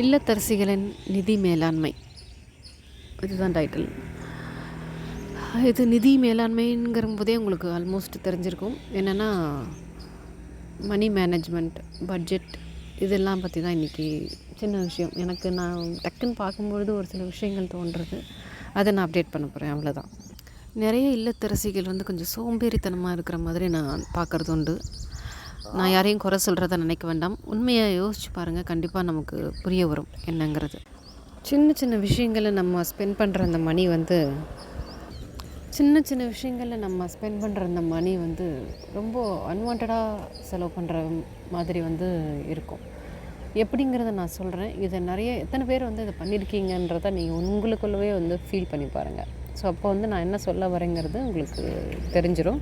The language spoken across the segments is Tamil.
இல்லத்தரசிகளின் நிதி மேலாண்மை. இதுதான் டைட்டில் இது நிதி மேலாண்மைங்கிற போதே உங்களுக்கு ஆல்மோஸ்ட் தெரிஞ்சிருக்கும். என்னென்னா மணி மேனேஜ்மெண்ட் பட்ஜெட் இதெல்லாம் பற்றி தான் இன்றைக்கி சின்ன விஷயம். எனக்கு நான் டக்குன்னு பார்க்கும்பொழுது ஒரு சில விஷயங்கள் தோன்றுறது அதை நான் அப்டேட் பண்ண போகிறேன் அவ்வளோதான் நிறைய இல்லத்தரசிகள் வந்து கொஞ்சம் சோம்பேறித்தனமாக இருக்கிற மாதிரி நான் பார்க்குறது உண்டு. நான் யாரையும் குறை சொல்கிறத நினைக்க வேண்டாம். உண்மையாக யோசிச்சு பாருங்கள் கண்டிப்பாக நமக்கு புரிய வரும் என்னங்கிறது. சின்ன சின்ன விஷயங்களை நம்ம ஸ்பெண்ட் பண்ணுற அந்த மணி வந்து சின்ன சின்ன விஷயங்களில் நம்ம ஸ்பெண்ட் பண்ணுற அந்த மணி வந்து ரொம்ப அன்வான்டாக செலவு பண்ணுற மாதிரி வந்து இருக்கும். எப்படிங்கிறத நான் சொல்கிறேன் இதை நிறைய எத்தனை பேர் வந்து இதை பண்ணியிருக்கீங்கன்றத நீங்கள் உங்களுக்குள்ளவே வந்து ஃபீல் பண்ணி பாருங்கள் ஸோ அப்போ வந்து நான் என்ன சொல்ல வரேங்கிறது உங்களுக்கு தெரிஞ்சிடும்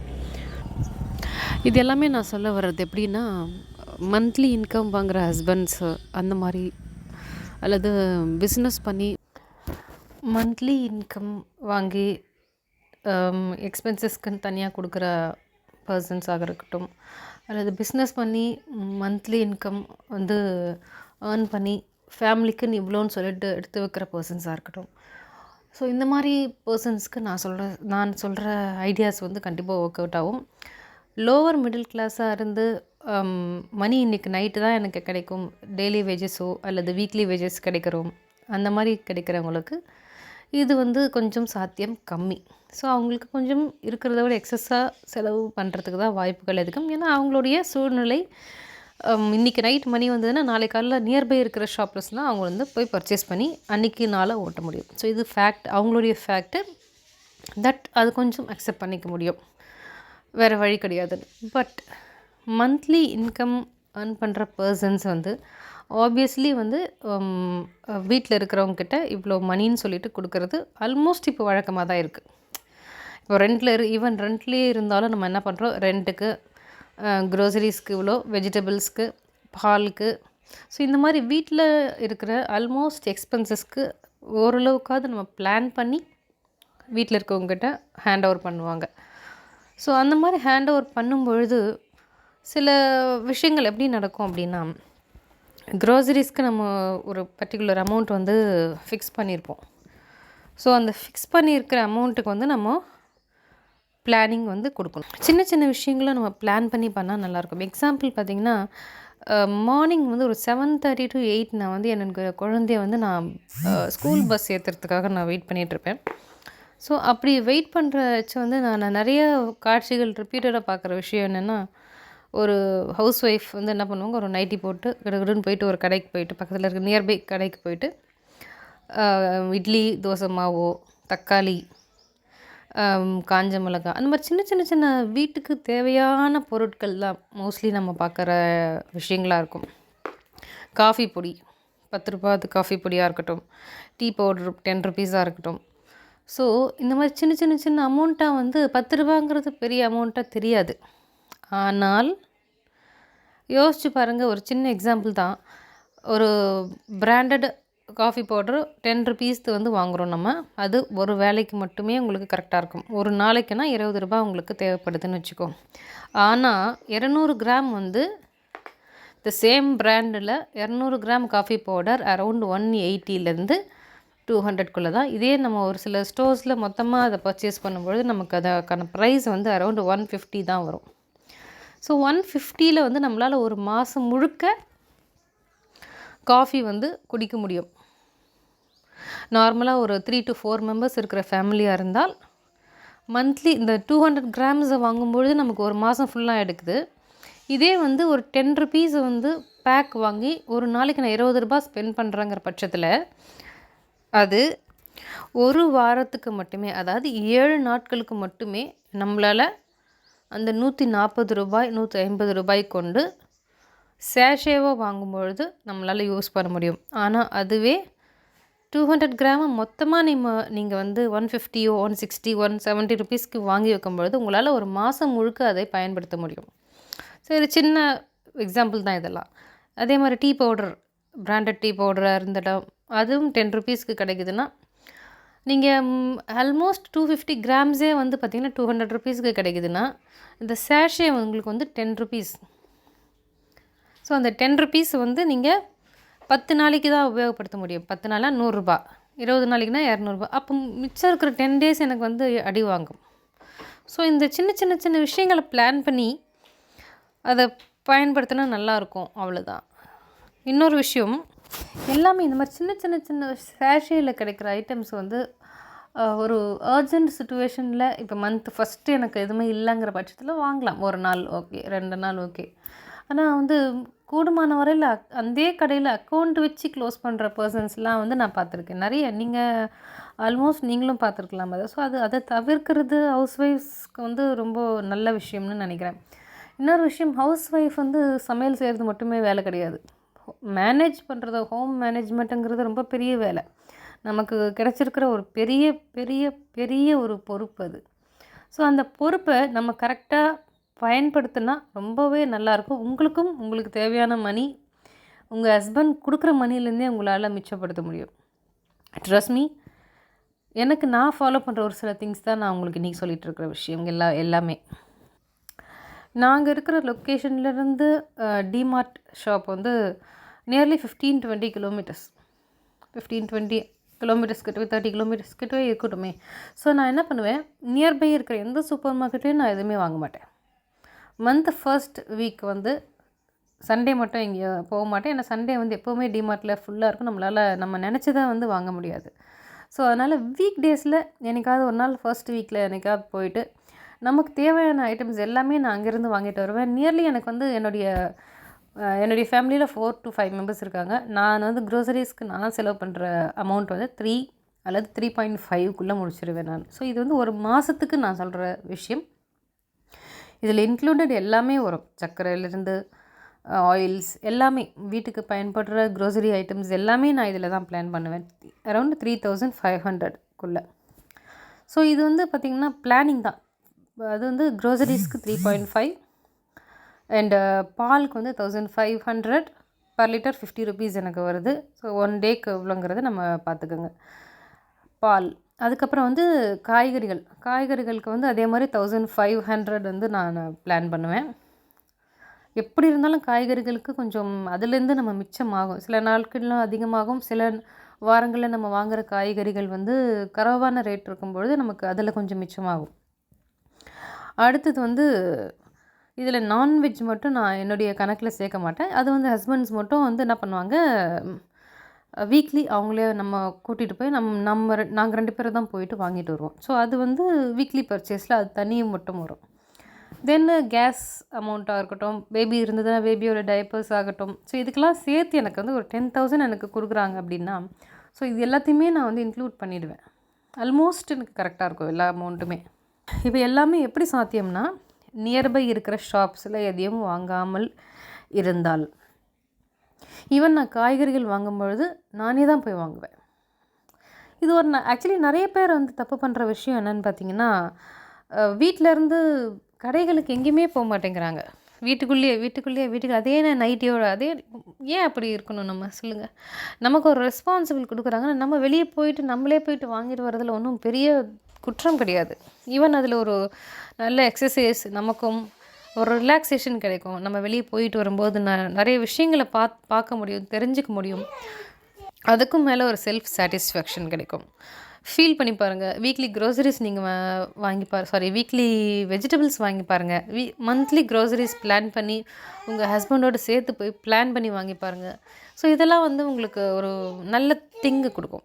இது எல்லாமே நான் சொல்ல வர்றது எப்படின்னா மந்த்லி இன்கம் வாங்குகிற ஹஸ்பண்ட்ஸு அந்த மாதிரி அல்லது பிஸ்னஸ் பண்ணி மந்த்லி இன்கம் வாங்கி um, எக்ஸ்பென்சஸ்க்குன்னு தனியாக கொடுக்குற பர்சன்ஸாக இருக்கட்டும் அல்லது பிஸ்னஸ் பண்ணி மந்த்லி இன்கம் வந்து ஏர்ன் பண்ணி ஃபேமிலிக்குன்னு இவ்வளோன்னு சொல்லிட்டு எடுத்து வைக்கிற பர்சன்ஸாக இருக்கட்டும். ஸோ இந்த மாதிரி பர்சன்ஸ்க்கு நான் சொல்கிற நான் சொல்கிற ஐடியாஸ் வந்து கண்டிப்பாக ஒர்க் அவுட் ஆகும். லோவர் மிடில் கிளாஸாக இருந்து மணி இன்றைக்கி நைட்டு தான் எனக்கு கிடைக்கும். டெய்லி வேஜஸோ அல்லது வீக்லி வேஜஸ் கிடைக்கிறோம். அந்த மாதிரி கிடைக்கிறவங்களுக்கு இது வந்து கொஞ்சம் சாத்தியம் கம்மி. ஸோ அவங்களுக்கு கொஞ்சம் இருக்கிறத விட எக்ஸஸாக செலவு பண்ணுறதுக்கு தான் வாய்ப்புகள் அதிகம். ஏன்னா அவங்களுடைய சூழ்நிலை இன்றைக்கி நைட் மணி வந்ததுன்னா நாளை காலையில் நியர்பை இருக்கிற ஷாப்லஸ்லாம் அவங்க வந்து போய் பர்ச்சேஸ் பண்ணி அன்றைக்கி நாளாக ஓட்ட முடியும். ஸோ இது ஃபேக்ட் அவங்களுடைய ஃபேக்ட்டு தட் அது கொஞ்சம் அக்செப்ட் பண்ணிக்க முடியும். வேறு வழி கிடையாது. பட் மந்த்லி இன்கம் ஏர்ன் பண்ணுற பர்சன்ஸ் வந்து ஆப்வியஸ்லி வந்து um, வீட்டில் இருக்கிறவங்கக்கிட்ட இவ்வளோ மணின்னு சொல்லிட்டு கொடுக்கறது ஆல்மோஸ்ட் இப்போ வழக்கமாக தான் இருக்குது இப்போ ரெண்டில் இரு ஈவன் ரெண்ட்லேயே இருந்தாலும் நம்ம என்ன பண்ணுறோம் ரெண்ட்டுக்கு க்ரோசரிஸ்க்கு இவ்வளோ வெஜிடபிள்ஸ்க்கு பாலுக்கு. ஸோ இந்த மாதிரி வீட்டில் இருக்கிற ஆல்மோஸ்ட் எக்ஸ்பென்சஸ்க்கு ஓரளவுக்காவது நம்ம பிளான் பண்ணி வீட்டில் இருக்கவங்ககிட்ட ஹேண்ட் ஓவர் பண்ணுவாங்க. ஸோ அந்த மாதிரி ஹேண்ட் ஓவர் பண்ணும் பொழுது சில விஷயங்கள் எப்படி நடக்கும் அப்படின்னா க்ரோசரிஸ்க்கு நம்ம ஒரு பர்டிகுலர் அமௌண்ட் வந்து ஃபிக்ஸ் பண்ணியிருப்போம் ஸோ அந்த ஃபிக்ஸ் பண்ணியிருக்கிற அமௌண்ட்டுக்கு வந்து நம்ம பிளானிங் வந்து கொடுக்கணும். சின்ன சின்ன விஷயங்களும் நம்ம பிளான் பண்ணி பண்ணால் நல்லாயிருக்கும். எக்ஸாம்பிள் பார்த்திங்கன்னா மார்னிங் வந்து ஒரு செவன் தேர்ட்டி டு எயிட் நான் வந்து எனக்கு குழந்தைய வந்து நான் ஸ்கூல் பஸ் ஏற்றுறதுக்காக நான் வெயிட் பண்ணிகிட்ருப்பேன் ஸோ அப்படி வெயிட் பண்ணுறச்ச வந்து நான் நிறைய காட்சிகள் ரிப்பீட்டடாக பார்க்குற விஷயம் என்னென்னா ஒரு ஹவுஸ் ஒய்ஃப் வந்து என்ன பண்ணுவாங்க ஒரு நைட்டி போட்டு கிடகிடுன்னு போயிட்டு ஒரு கடைக்கு போயிட்டு பக்கத்தில் இருக்க நியர்பை கடைக்கு போயிட்டு இட்லி தோசை மாவோ தக்காளி காஞ்ச மிளகா அந்த மாதிரி சின்ன சின்ன சின்ன வீட்டுக்கு தேவையான பொருட்கள் தான் மோஸ்ட்லி நம்ம பார்க்குற விஷயங்களாக இருக்கும். காஃபி பொடி பத்து ரூபாய்க்கு காஃபி பொடியாக இருக்கட்டும் டீ பவுடர் டென் ருபீஸாக இருக்கட்டும் ஸோ இந்த மாதிரி சின்ன சின்ன சின்ன அமௌண்ட்டாக வந்து பத்து ரூபாங்கிறது பெரிய அமௌண்ட்டாக தெரியாது. ஆனால் யோசிச்சு பாருங்கள் ஒரு சின்ன எக்ஸாம்பிள் தான். ஒரு பிராண்டட் காஃபி பவுடர் டென் ருபீஸ்க்கு வந்து வாங்குகிறோம் நம்ம. அது ஒரு வேலைக்கு மட்டுமே உங்களுக்கு கரெக்டாக இருக்கும். ஒரு நாளைக்குனா இருபது ரூபாய் உங்களுக்கு தேவைப்படுதுன்னு வச்சுக்கோ. ஆனால் இரநூறு கிராம் வந்து த சேம் பிராண்டில் இரநூறு gram coffee powder around one எயிட்டிலேருந்து two ஹண்ட்ரட்குள்ளே தான். இதே நம்ம ஒரு சில ஸ்டோர்ஸில் மொத்தமாக அதை பர்ச்சேஸ் பண்ணும்பொழுது நமக்கு அதுக்கான ப்ரைஸ் வந்து அரௌண்ட் ஒன் ஃபிஃப்டி தான் வரும். ஸோ ஒன் ஃபிஃப்டியில் வந்து நம்மளால் ஒரு மாதம் முழுக்க காஃபி வந்து குடிக்க முடியும். நார்மலாக ஒரு த்ரீ டு ஃபோர் மெம்பர்ஸ் இருக்கிற ஃபேமிலியாக இருந்தால் மந்த்லி இந்த டூ ஹண்ட்ரட் கிராம்ஸை வாங்கும்பொழுது நமக்கு ஒரு மாதம் ஃபுல்லாக எடுக்குது. இதே வந்து ஒரு டென் ருபீஸை வந்து பேக் வாங்கி ஒரு நாளைக்கு நான் இருபது ரூபாய் ஸ்பெண்ட் பண்ணுறேங்கிற பட்சத்தில் அது ஒரு வாரத்துக்கு மட்டுமே அதாவது ஏழு நாட்களுக்கு மட்டுமே நம்மளால் அந்த நூற்றி நாற்பது ரூபாய் நூற்றி ஐம்பது ரூபாய் கொண்டு சேஷேவாக வாங்கும்பொழுது நம்மளால் யூஸ் பண்ண முடியும். ஆனால் அதுவே டூ ஹண்ட்ரட் கிராமு மொத்தமாக நீங்கள் நீங்கள் வந்து ஒன் ஃபிஃப்டியோ ஒன் சிக்ஸ்டி ஒன் செவன்ட்டி ருபீஸ்க்கு வாங்கி வைக்கும்பொழுது உங்களால் ஒரு மாதம் முழுக்க அதை பயன்படுத்த முடியும். சரி சின்ன எக்ஸாம்பிள் தான் இதெல்லாம். அதே மாதிரி டீ பவுடர் பிராண்டட் டீ பவுடராக இருந்துடும் அதுவும் டென் ருபீஸ்க்கு கிடைக்குதுன்னா நீங்கள் ஆல்மோஸ்ட் டூ ஃபிஃப்டி கிராம்ஸே வந்து பார்த்திங்கன்னா டூ ஹண்ட்ரட் ருபீஸ்க்கு கிடைக்குதுன்னா இந்த சேஷே உங்களுக்கு வந்து டென் ருபீஸ் ஸோ அந்த டென் ருபீஸ் வந்து நீங்கள் பத்து நாளைக்கு தான் உபயோகப்படுத்த முடியும். பத்து நாளாக நூறுரூபா இருபது நாளைக்குனா இரநூறுபா. அப்போ மிச்சம் இருக்கிற டென் டேஸ் எனக்கு வந்து அடி வாங்கும். ஸோ இந்த சின்ன சின்ன சின்ன விஷயங்களை பிளான் பண்ணி அதை பயன்படுத்தினா நல்லாயிருக்கும் அவ்வளோதான் இன்னொரு விஷயம் எல்லாமே இந்த மாதிரி சின்ன சின்ன சின்ன சேஷையில் கிடைக்கிற ஐட்டம்ஸ் வந்து ஒரு அர்ஜென்ட் சுச்சுவேஷனில் இப்போ மந்த் ஃபஸ்ட்டு எனக்கு எதுவுமே இல்லைங்கிற பட்சத்தில் வாங்கலாம். ஒரு நாள் ஓகே ரெண்டு நாள் ஓகே ஆனால் வந்து கூடுமான வரையில் அக்- அந்தே கடையில் அக்கௌண்ட் வச்சு க்ளோஸ் பண்ணுற பர்சன்ஸ்லாம் வந்து நான் பார்த்துருக்கேன். நிறைய நீங்கள் ஆல்மோஸ்ட் நீங்களும் பார்த்துருக்கலாம் அதை. ஸோ அது அதை தவிர்க்கிறது ஹவுஸ் ஒய்ஃப்ஸ்க்கு வந்து ரொம்ப நல்ல விஷயம்னு நினைக்கிறேன். இன்னொரு விஷயம் ஹவுஸ் ஒய்ஃப் வந்து சமையல் செய்கிறது மட்டுமே வேலை கிடையாது. மேனேஜ் பண்ணுறது ஹோம் மேனேஜ்மெண்ட்டுங்கிறது ரொம்ப பெரிய வேலை. நமக்கு கிடச்சிருக்கிற ஒரு பெரிய பெரிய பெரிய ஒரு பொறுப்பு அது. ஸோ அந்த பொறுப்பை நம்ம கரெக்டாக பயன்படுத்தினா ரொம்பவே நல்லாயிருக்கும் உங்களுக்கும் உங்களுக்கு தேவையான மணி உங்கள் ஹஸ்பண்ட் கொடுக்குற மணிலேருந்தே உங்களால் மிச்சப்படுத்த முடியும். ட்ரஸ்ட் மீ எனக்கு நான் ஃபாலோ பண்ணுற ஒரு சில திங்ஸ் தான் நான் உங்களுக்கு இன்றைக்கி சொல்லிகிட்டு இருக்கிற விஷயம். எல்லா எல்லாமே. நாங்கள் இருக்கிற லொக்கேஷன்லேருந்து டிமார்ட் ஷாப் வந்து nearly fifteen twenty kilometres fifteen twenty kilometres கிட்டவே thirty kilometres கிட்டவே இருக்கட்டுமே. ஸோ நான் என்ன பண்ணுவேன்? நியர்பை இருக்கிற எந்த சூப்பர் மார்க்கெட்டையும் நான் எதுவுமே வாங்க மாட்டேன். மந்த் ஃபர்ஸ்ட் வீக் வந்து சண்டே மட்டும் இங்கே போக மாட்டேன். ஏன்னா சண்டே வந்து எப்போவுமே டிமார்ட்டில் ஃபுல்லாக இருக்கும். நம்மளால் நம்ம நினச்சதை வந்து வாங்க முடியாது. ஸோ அதனால் வீக் டேஸில் எனக்காவது ஒரு நாள் ஃபர்ஸ்ட் வீக்கில் என்னைக்காவது போயிட்டு நமக்கு தேவையான ஐட்டம்ஸ் எல்லாமே நான் அங்கேருந்து வாங்கிட்டு வருவேன். நியர்லி எனக்கு வந்து என்னுடைய என்னுடைய ஃபேமிலியில் ஃபோர் டு ஃபைவ் மெம்பர்ஸ் இருக்காங்க. நான் வந்து க்ரோசரிஸ்க்கு நான் செலவு பண்ணுற அமௌண்ட் வந்து த்ரீ அல்லது த்ரீ பாயிண்ட் ஃபைவ்க்குள்ளே முடிச்சிருவேன் நான். ஸோ இது வந்து ஒரு மாதத்துக்கு நான் சொல்கிற விஷயம். இதில் இன்க்ளூடட் எல்லாமே வரும். சர்க்கரையிலேருந்து ஆயில்ஸ் எல்லாமே வீட்டுக்கு பயன்படுற க்ரோசரி ஐட்டம்ஸ் எல்லாமே நான் இதில் தான் பிளான் பண்ணுவேன். அரௌண்ட் த்ரீ தௌசண்ட் ஃபைவ் ஹண்ட்ரட்குள்ளே ஸோ இது வந்து பார்த்திங்கன்னா பிளானிங் தான். அது வந்து க்ரோசரிஸ்க்கு three point five and uh, பாலுக்கு வந்து thousand five hundred per litre fifty rupees எனக்கு வருது. ஸோ ஒன் டேக்கு இவ்வளோங்கிறத நம்ம பார்த்துக்கோங்க. பால். அதுக்கப்புறம் வந்து காய்கறிகள். காய்கறிகளுக்கு வந்து அதே மாதிரி தௌசண்ட் ஃபைவ் ஹண்ட்ரட் வந்து நான் பிளான் பண்ணுவேன். எப்படி இருந்தாலும் காய்கறிகளுக்கு கொஞ்சம் அதுலேருந்து நம்ம மிச்சமாகும். சில நாட்களிலும் அதிகமாகும். சில வாரங்களில் நம்ம வாங்குகிற காய்கறிகள் வந்து கரவான ரேட் இருக்கும்பொழுது நமக்கு அதில் கொஞ்சம் மிச்சமாகும். அடுத்தது வந்து இதில் நான்வெஜ் மட்டும் நான் என்னுடைய கணக்கில் சேர்க்க மாட்டேன். அது வந்து ஹஸ்பண்ட்ஸ் மட்டும் வந்து என்ன பண்ணுவாங்க வீக்லி அவங்களே நம்ம கூட்டிகிட்டு போய் நம் நம்ம நாங்கள் ரெண்டு பேரும் தான் போயிட்டு வாங்கிட்டு வருவோம். ஸோ அது வந்து வீக்லி பர்ச்சேஸில் அது தனியும் மட்டும் வரும். தென் கேஸ் அமௌண்ட்டாக இருக்கட்டும் பேபி இருந்ததுன்னா பேபியோட டைப்பர்ஸ் ஆகட்டும். ஸோ இதுக்கெல்லாம் சேர்த்து எனக்கு வந்து ஒரு டென் தௌசண்ட் எனக்கு கொடுக்குறாங்க அப்படின்னா ஸோ இது எல்லாத்தையுமே நான் வந்து இன்க்ளூட் பண்ணிவிடுவேன் ஆல்மோஸ்ட் எனக்கு கரெக்டாக இருக்கும் எல்லா அமௌண்ட்டுமே இப்போ எல்லாமே எப்படி சாத்தியம்னா நியர்பை இருக்கிற ஷாப்ஸில் எதையும் வாங்காமல் இருந்தால் ஈவன் நான் காய்கறிகள் வாங்கும் பொழுது நானே தான் போய் வாங்குவேன். இது ஒரு ஆக்சுவலி நிறைய பேர் வந்து தப்பு பண்ணுற விஷயம் என்னென்னு பார்த்தீங்கன்னா வீட்டிலேருந்து கடைகளுக்கு எங்கேயுமே போக மாட்டேங்கிறாங்க. வீட்டுக்குள்ளேயே வீட்டுக்குள்ளேயே வீட்டுக்கு அதே நைட்டியோட அதே ஏன் அப்படி இருக்கணும் நம்ம? சொல்லுங்கள் நமக்கு ஒரு ரெஸ்பான்சிபிள் கொடுக்குறாங்க. நம்ம வெளியே போயிட்டு நம்மளே போயிட்டு வாங்கிட்டு வரதில் ஒன்றும் பெரிய குற்றம் கிடையாது. ஈவன் அதில் ஒரு நல்ல எக்ஸசைஸ் நமக்கும் ஒரு ரிலாக்ஸேஷன் கிடைக்கும். நம்ம வெளியே போயிட்டு வரும்போது ந நிறைய விஷயங்களை பாத் பார்க்க முடியும் தெரிஞ்சுக்க முடியும். அதுக்கும் மேலே ஒரு செல்ஃப் சாட்டிஸ்ஃபேக்ஷன் கிடைக்கும். ஃபீல் பண்ணி பாருங்கள் வீக்லி க்ரோசரிஸ் நீங்கள் வாங்கி பாரு சாரி வீக்லி வெஜிடபிள்ஸ் வாங்கி பாருங்கள் வீ மந்த்லி க்ரோசரிஸ் பிளான் பண்ணி உங்கள் ஹஸ்பண்டோடு சேர்த்து போய் பிளான் பண்ணி வாங்கி பாருங்கள் ஸோ இதெல்லாம் வந்து உங்களுக்கு ஒரு நல்ல திங்கு கொடுக்கும்.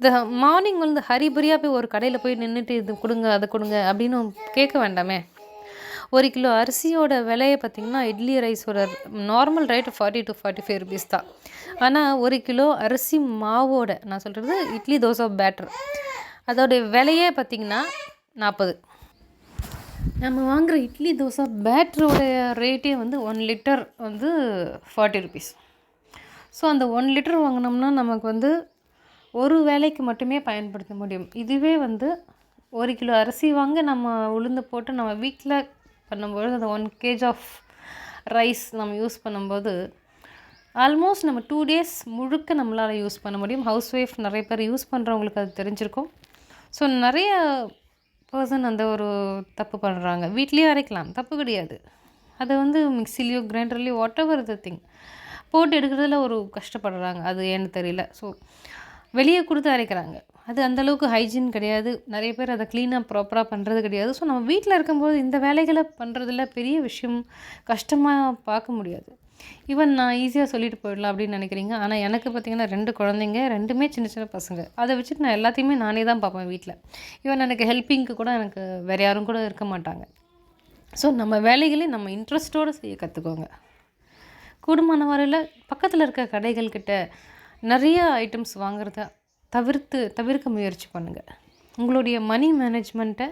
இதை மார்னிங் வந்து ஹரிபரியாக போய் ஒரு கடையில் போய் நின்றுட்டு இது கொடுங்க அதை கொடுங்க அப்படின்னு கேட்க வேண்டாமே. ஒரு கிலோ அரிசியோட விலையை பார்த்திங்கன்னா idli ரைஸோட normal rate forty to forty five rupees தான். ஆனால் ஒரு கிலோ அரிசி மாவோட நான் சொல்கிறது இட்லி தோசை பேட்டர் அதோடைய விலையே பார்த்திங்கன்னா நாற்பது. நம்ம வாங்குகிற இட்லி தோசை பேட்டரோட ரேட்டே வந்து ஒன் லிட்டர் வந்து ஃபார்ட்டி ருபீஸ் ஸோ அந்த ஒன் லிட்டர் வாங்கினோம்னா நமக்கு வந்து ஒரு வேலைக்கு மட்டுமே பயன்படுத்த முடியும். இதுவே வந்து ஒரு கிலோ அரிசி வாங்க நம்ம உளுந்து போட்டு நம்ம வீட்டில் பண்ணும்பொழுது அந்த ஒன் கேஜ் ஆஃப் ரைஸ் நம்ம யூஸ் பண்ணும்போது ஆல்மோஸ்ட் நம்ம டூ டேஸ் முழுக்க நம்மளால் யூஸ் பண்ண முடியும். ஹவுஸ் ஒய்ஃப் நிறைய பேர் யூஸ் பண்ணுறவங்களுக்கு அது தெரிஞ்சிருக்கும். ஸோ நிறைய பர்சன் அந்த ஒரு தப்பு பண்ணுறாங்க வீட்லேயே அரைக்கலாம். தப்பு கிடையாது. அதை வந்து மிக்சிலையோ கிரைண்டர்லேயோ வாட் எவர் த திங் போட்டு எடுக்கிறதுல ஒரு கஷ்டப்படுறாங்க. அது ஏன்னு தெரியல. ஸோ வெளியே கொடுத்து அரைக்கிறாங்க. அது அந்தளவுக்கு ஹைஜீன் கிடையாது. நிறைய பேர் அதை க்ளீனாக ப்ராப்பராக பண்ணுறது கிடையாது. ஸோ நம்ம வீட்டில் இருக்கும்போது இந்த வேலைகளை பண்ணுறதுல பெரிய விஷயம் கஷ்டமாக பார்க்க முடியாது. ஈவன் நான் ஈஸியாக சொல்லிட்டு போயிடலாம் அப்படின்னு நினைக்கிறீங்க. ஆனால் எனக்கு பார்த்திங்கன்னா ரெண்டு குழந்தைங்க ரெண்டுமே சின்ன சின்ன பசங்க. அதை வச்சுட்டு நான் எல்லாத்தையுமே நானே தான் பார்ப்பேன் வீட்டில் ஈவன் எனக்கு ஹெல்ப்பிங்க்கு கூட எனக்கு வேறு யாரும் கூட இருக்க மாட்டாங்க. ஸோ நம்ம வேலைகளே நம்ம இன்ட்ரெஸ்ட்டோடு செய்ய கற்றுக்கோங்க கூடுமான வரையில் பக்கத்தில் இருக்க கடைகள் கிட்ட நிறைய ஐட்டம்ஸ் வாங்குறத தவிர்த்து தவிர்க்க முயற்சி பண்ணுங்கள் உங்களுடைய மணி மேனேஜ்மெண்ட்டை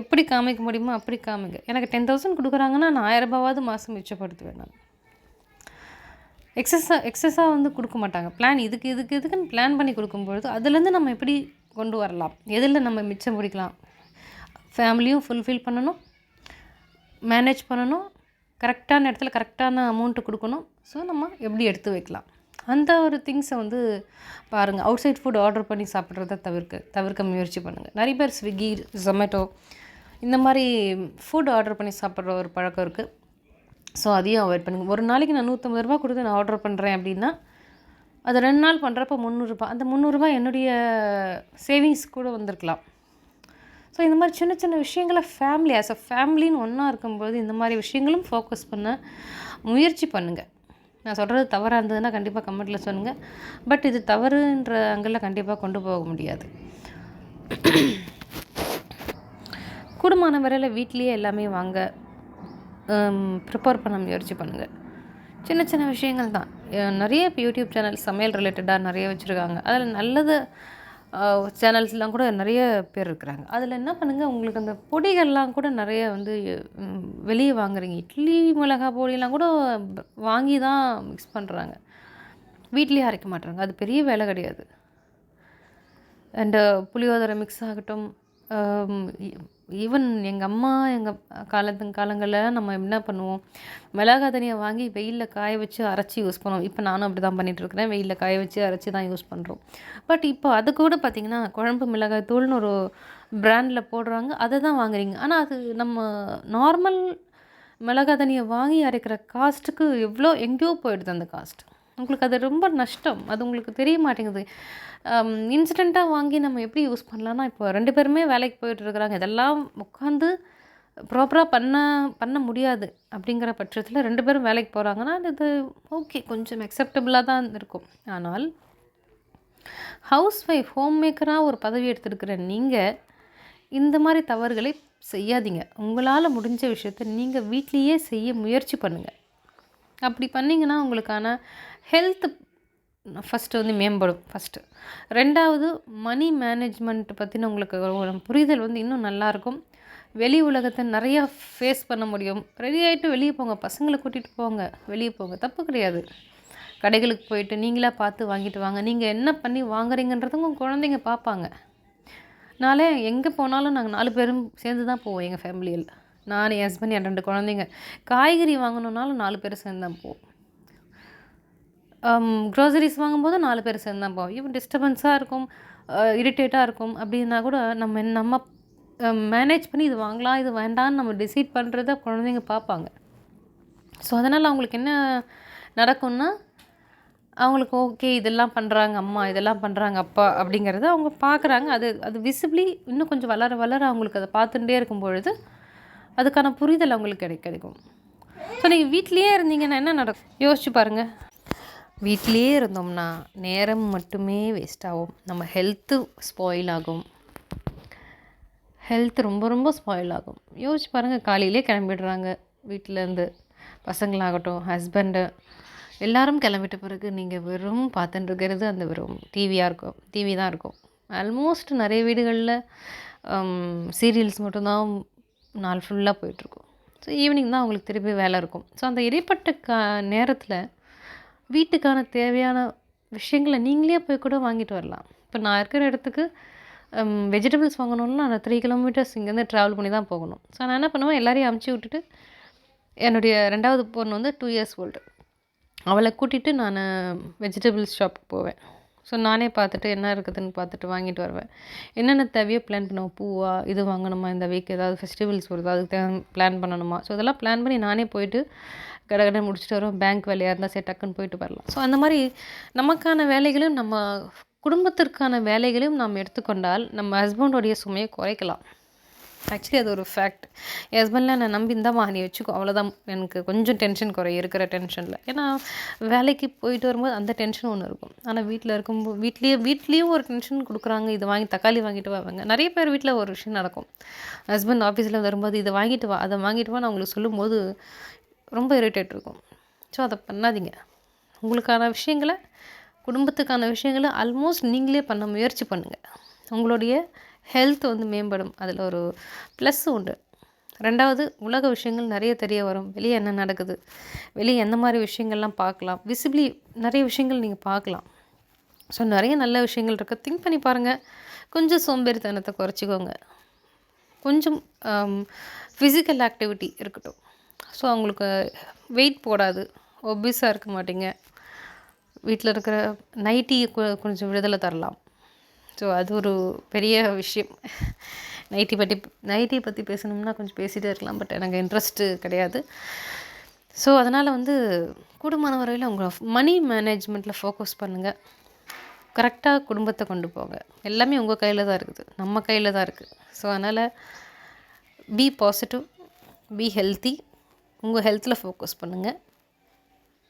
எப்படி காமிக்க முடியுமோ அப்படி காமிங்க. எனக்கு டென் தௌசண்ட் கொடுக்குறாங்கன்னா நான் ஆயிரரூபாவது மாதம் மிச்சப்படுத்துவேன் நான். எக்ஸஸாக எக்ஸஸாக வந்து கொடுக்க மாட்டாங்க. பிளான் இதுக்கு இதுக்கு இதுக்குன்னு பிளான் பண்ணி கொடுக்கும்பொழுது அதுலேருந்து நம்ம எப்படி கொண்டு வரலாம்? எதில் நம்ம மிச்சம் பிடிக்கலாம் ஃபேமிலியும் ஃபுல்ஃபில் பண்ணணும். மேனேஜ் பண்ணணும். கரெக்டான இடத்துல கரெக்டான அமௌண்ட்டு கொடுக்கணும். ஸோ நம்ம எப்படி எடுத்து வைக்கலாம்? அந்த ஒரு திங்ஸை வந்து பாருங்கள் அவுட் சைட் ஃபுட் ஆர்டர் பண்ணி சாப்பிட்றத தவிர்க்க தவிர்க்க முயற்சி பண்ணுங்கள் நிறைய பேர் ஸ்விக்கி ஜொமேட்டோ இந்த மாதிரி ஃபுட் ஆர்டர் பண்ணி சாப்பிட்ற ஒரு பழக்கம் இருக்குது ஸோ அதையும் அவாய்ட் பண்ணுங்கள் ஒரு நாளைக்கு நான் நூற்றம்பது ரூபா கொடுத்து நான் ஆர்டர் பண்ணுறேன் அப்படின்னா அது ரெண்டு நாள் பண்ணுறப்ப முந்நூறுரூபா அந்த முந்நூறுரூபா என்னுடைய சேவிங்ஸ் கூட வந்திருக்கலாம். ஸோ இந்த மாதிரி சின்ன சின்ன விஷயங்களை ஃபேமிலி ஆஸ் அ ஃபேமிலின்னு ஒன்றா இருக்கும்போது இந்த மாதிரி விஷயங்களும் ஃபோக்கஸ் பண்ண முயற்சி பண்ணுங்கள் நான் சொல்கிறது தவறாக இருந்ததுன்னா கண்டிப்பாக கமெண்ட்டில் சொல்லுங்கள் பட் இது தவறுன்ற அங்கெல்லாம் கண்டிப்பாக கொண்டு போக முடியாது. கூடுமான வரையில் வீட்லேயே எல்லாமே வாங்க ப்ரிப்பேர் பண்ண முயற்சி பண்ணுங்கள் சின்ன சின்ன விஷயங்கள் தான். நிறைய இப்போ யூடியூப் சேனல் சமையல் ரிலேட்டடாக நிறைய வச்சுருக்காங்க. அதில் நல்லது சேனல்ஸ்லாம் கூட நிறைய பேர் இருக்கிறாங்க. அதில் என்ன பண்ணுங்கள் உங்களுக்கு அந்த பொடிகள்லாம் கூட நிறைய வந்து வெளியே வாங்குறீங்க. இட்லி மிளகாய் பொடியெல்லாம் கூட வாங்கி தான் மிக்ஸ் பண்ணுறாங்க வீட்லேயே அரைக்க மாட்டுறாங்க அது பெரிய வேலை கிடையாது. அண்டு புளியோதரை மிக்ஸ் ஆகட்டும் ஈவன் எங்கள் அம்மா எங்கள் காலத்து காலங்களில் நம்ம என்ன பண்ணுவோம்? மிளகா தனியை வாங்கி வெயிலில் காய வச்சு அரைச்சி யூஸ் பண்ணுவோம். இப்போ நானும் அப்படி தான் பண்ணிகிட்ருக்கிறேன் வெயிலில் காய வச்சு அரைச்சி தான் யூஸ் பண்ணுறோம் பட் இப்போ அது கூட பார்த்திங்கன்னா குழம்பு மிளகாய் தூள்னு ஒரு பிராண்டில் போடுறாங்க. அதை தான் வாங்குறீங்க. ஆனால் அது நம்ம நார்மல் மிளகா தனியை வாங்கி அரைக்கிற காஸ்ட்டுக்கு எவ்வளோ எங்கேயோ போயிடுது அந்த காஸ்ட் உங்களுக்கு அது ரொம்ப நஷ்டம். அது உங்களுக்கு தெரிய மாட்டேங்குது. இன்சிடெண்ட்டாக வாங்கி நம்ம எப்படி யூஸ் பண்ணலாம்னா இப்போ ரெண்டு பேருமே வேலைக்கு போயிட்டுருக்குறாங்க இதெல்லாம் உட்காந்து ப்ராப்பராக பண்ண பண்ண முடியாது அப்படிங்கிற பட்சத்தில் ரெண்டு பேரும் வேலைக்கு போகிறாங்கன்னா இது ஓகே கொஞ்சம் அக்செப்டபுளாக தான் இருக்கும். ஆனால் ஹவுஸ் ஒய்ஃப் ஹோம் மேக்கராக ஒரு பதவி எடுத்திருக்கிற நீங்கள் இந்த மாதிரி தவறுகளை செய்யாதீங்க. உங்களால் முடிஞ்ச விஷயத்த நீங்கள் வீட்லேயே செய்ய முயற்சி பண்ணுங்கள் அப்படி பண்ணிங்கன்னா உங்களுக்கான ஹெல்த் ஃபஸ்ட்டு வந்து மேம்படும் ஃபஸ்ட்டு ரெண்டாவது மணி மேனேஜ்மெண்ட் பற்றின உங்களுக்கு புரிதல் வந்து இன்னும் நல்லாயிருக்கும் வெளி உலகத்தை நிறையா ஃபேஸ் பண்ண முடியும். ரெடி ஆகிட்டு வெளியே போங்க. பசங்களை கூட்டிகிட்டு போங்க. வெளியே போங்க. தப்பு கிடையாது. கடைகளுக்கு போயிட்டு நீங்களாக பார்த்து வாங்கிட்டு வாங்க. நீங்கள் என்ன பண்ணி வாங்குறீங்கன்றது உங்கள் குழந்தைங்க பார்ப்பாங்க. நாளே எங்கே போனாலும் நாங்கள் நாலு பேரும் சேர்ந்து தான் போவோம் எங்கள் ஃபேமிலியில் நான் என் ஹஸ்பண்ட் என் ரெண்டு குழந்தைங்க. காய்கறி வாங்கணுன்னாலும் நாலு பேர் சேர்ந்து தான் போவோம் க்ரோசரிஸ் வாங்கும்போது நாலு பேர் சேர்ந்து தான் போவோம் ஈவன் டிஸ்டர்பன்ஸாக இருக்கும் இரிட்டேட்டாக இருக்கும். அப்படின்னா கூட நம்ம நம்ம மேனேஜ் பண்ணி இது வாங்கலாம் இது வேண்டாம்னு நம்ம டிசைட் பண்ணுறத குழந்தைங்க பார்ப்பாங்க. ஸோ அதனால் அவங்களுக்கு என்ன நடக்கும்னா அவங்களுக்கு ஓகே இதெல்லாம் பண்ணுறாங்க அம்மா இதெல்லாம் பண்ணுறாங்க அப்பா அப்படிங்கிறத அவங்க பார்க்குறாங்க. அது அது விசிபிளி இன்னும் கொஞ்சம் வளர வளர அவங்களுக்கு அதை பார்த்துட்டே இருக்கும் பொழுது அதுக்கான புரிதல் அவங்களுக்கு கிடை கிடைக்கும். ஸோ நீங்கள் வீட்லேயே இருந்தீங்கன்னா என்ன நடக்கும் யோசிச்சு பாருங்கள் வீட்லேயே இருந்தோம்னா நேரம் மட்டுமே வேஸ்ட் ஆகும். நம்ம ஹெல்த்து ஸ்பாயில் ஆகும். ஹெல்த் ரொம்ப ரொம்ப ஸ்பாயில் ஆகும். யோசிச்சு பாருங்கள் காலையிலே கிளம்பிடுறாங்க வீட்டிலேருந்து பசங்களாகட்டும் ஹஸ்பண்டு எல்லாரும் கிளம்பிட்ட பிறகு நீங்கள் வெறும் பார்த்துட்டு இருக்கிறது அந்த வெறும் டிவியாக இருக்கும். டிவி தான் இருக்கும். ஆல்மோஸ்ட் நிறைய வீடுகளில் சீரியல்ஸ் மட்டும்தான் நாள் ஃபுல்லாக போயிட்டுருக்கும். ஸோ ஈவினிங் தான் அவங்களுக்கு திருப்பி வேலை இருக்கும். ஸோ அந்த இடைப்பட்ட கா நேரத்தில் வீட்டுக்கான தேவையான விஷயங்களை நீங்களே போய் கூட வாங்கிட்டு வரலாம். இப்போ நான் இருக்கிற இடத்துக்கு வெஜிடபிள்ஸ் வாங்கணும்னா நான் த்ரீ கிலோமீட்டர்ஸ் இங்கேருந்து ட்ராவல் பண்ணி தான் போகணும். ஸோ நான் என்ன பண்ணுவேன்? எல்லாரையும் அமுச்சு விட்டுட்டு என்னுடைய ரெண்டாவது பொண்ணு வந்து டூ இயர்ஸ் ஓல்டு அவளை கூட்டிகிட்டு நான் வெஜிடபிள்ஸ் ஷாப்புக்கு போவேன். ஸோ நானே பார்த்துட்டு என்ன இருக்குதுன்னு பார்த்துட்டு வாங்கிட்டு வருவேன். என்னென்ன தேவையோ பிளான் பண்ணுவோம். பூவா இது வாங்கணுமா? இந்த வீக் ஏதாவது ஃபெஸ்டிவல்ஸ் வருது? அதுக்கு தேவை பிளான் பண்ணணுமா? ஸோ இதெல்லாம் பிளான் பண்ணி நானே போயிட்டு கடகடை முடிச்சுட்டு வரோம் பேங்க் வேலையாக இருந்தால் சரி டக்குன்னு போயிட்டு வரலாம். ஸோ அந்த மாதிரி நமக்கான வேலைகளையும் நம்ம குடும்பத்திற்கான வேலைகளையும் நாம் எடுத்துக்கொண்டால் நம்ம ஹஸ்பண்டோடைய சுமையை குறைக்கலாம். ஆக்சுவலி அது ஒரு ஃபேக்ட் என் ஹஸ்பண்ட்லாம் நான் நம்பி இந்தாம்மா நீ வச்சுக்கோ. அவ்வளோதான் எனக்கு கொஞ்சம் டென்ஷன் குறையும் இருக்கிற டென்ஷனில் ஏன்னா வேலைக்கு போயிட்டு வரும்போது அந்த டென்ஷன் ஒன்று இருக்கும். ஆனால் வீட்டில் இருக்கும்போது வீட்லேயே வீட்லேயும் ஒரு டென்ஷன் கொடுக்குறாங்க. இது வாங்கி தக்காளி வாங்கிட்டு வாங்க. நிறைய பேர் வீட்டில் ஒரு விஷயம் நடக்கும். ஹஸ்பண்ட் ஆஃபீஸில் வரும்போது இதை வாங்கிட்டு வா அதை வாங்கிட்டு வா நான் உங்களுக்கு சொல்லும்போது ரொம்ப இரிட்டேட் இருக்கும். ஸோ அதை பண்ணாதீங்க. உங்களுக்கான விஷயங்களை குடும்பத்துக்கான விஷயங்களை ஆல்மோஸ்ட் நீங்களே பண்ண முயற்சி பண்ணுங்கள் உங்களுடைய ஹெல்த் வந்து மேம்படும். அதில் ஒரு ப்ளஸ் உண்டு. ரெண்டாவது உலக விஷயங்கள் நிறைய தெரிய வரும். வெளியே என்ன நடக்குது? வெளியே எந்த மாதிரி விஷயங்கள்லாம் பார்க்கலாம்? விசிபிளி நிறைய விஷயங்கள் நீங்கள் பார்க்கலாம். ஸோ நிறைய நல்ல விஷயங்கள் இருக்குது திங்க் பண்ணி பாருங்கள் கொஞ்சம் சோம்பேறித்தனத்தை குறைச்சிக்கோங்க. கொஞ்சம் um, ஃபிசிக்கல் ஆக்டிவிட்டி இருக்கட்டும். ஸோ அவங்களுக்கு வெயிட் போடாது. ஒபீஸாக இருக்க மாட்டீங்க. வீட்டில் இருக்கிற நைட்டி கொஞ்சம் விடுதலை தரலாம். ஸோ அது ஒரு பெரிய விஷயம். நைட்டி பற்றி நைட்டி பற்றி பேசணும்னா கொஞ்சம் பேசிகிட்டே இருக்கலாம் பட் எனக்கு இன்ட்ரெஸ்ட்டு கிடையாது. ஸோ அதனால் வந்து கூடுமான வரையில் உங்கள் மணி மேனேஜ்மெண்ட்டில் ஃபோக்கஸ் பண்ணுங்கள் கரெக்டாக குடும்பத்தை கொண்டு போங்க. எல்லாமே உங்கள் கையில் தான் இருக்குது. நம்ம கையில் தான் இருக்குது ஸோ அதனால் பி பாசிட்டிவ் பி ஹெல்த்தி உங்கள் ஹெல்த்தில் ஃபோக்கஸ் பண்ணுங்கள்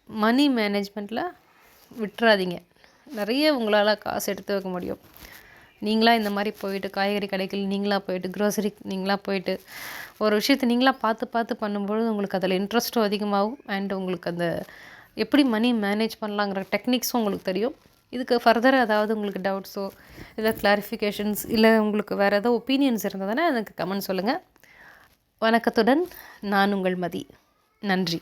மணி மேனேஜ்மெண்ட்டில் விட்டுறாதீங்க. நிறைய உங்களால் காசு எடுத்து வைக்க முடியும். நீங்களாக இந்த மாதிரி போயிட்டு காய்கறி கடைகள் நீங்களாக போயிட்டு க்ரோசரி நீங்களாக போயிட்டு ஒரு விஷயத்தை நீங்களாக பார்த்து பார்த்து பண்ணும்பொழுது உங்களுக்கு அதில் இன்ட்ரெஸ்ட்டும் அதிகமாகும் அண்ட் உங்களுக்கு அந்த எப்படி மணி மேனேஜ் பண்ணலாங்கிற டெக்னிக்ஸும் உங்களுக்கு தெரியும். இதுக்கு ஃபர்தர் ஏதாவது உங்களுக்கு டவுட்ஸோ இல்லை கிளாரிஃபிகேஷன்ஸ் இல்லை உங்களுக்கு வேறு ஏதோ ஒப்பீனியன்ஸ் இருந்ததுன்னா எனக்கு கமெண்ட் சொல்லுங்கள் வணக்கத்துடன் நான் உங்கள் மதி. நன்றி.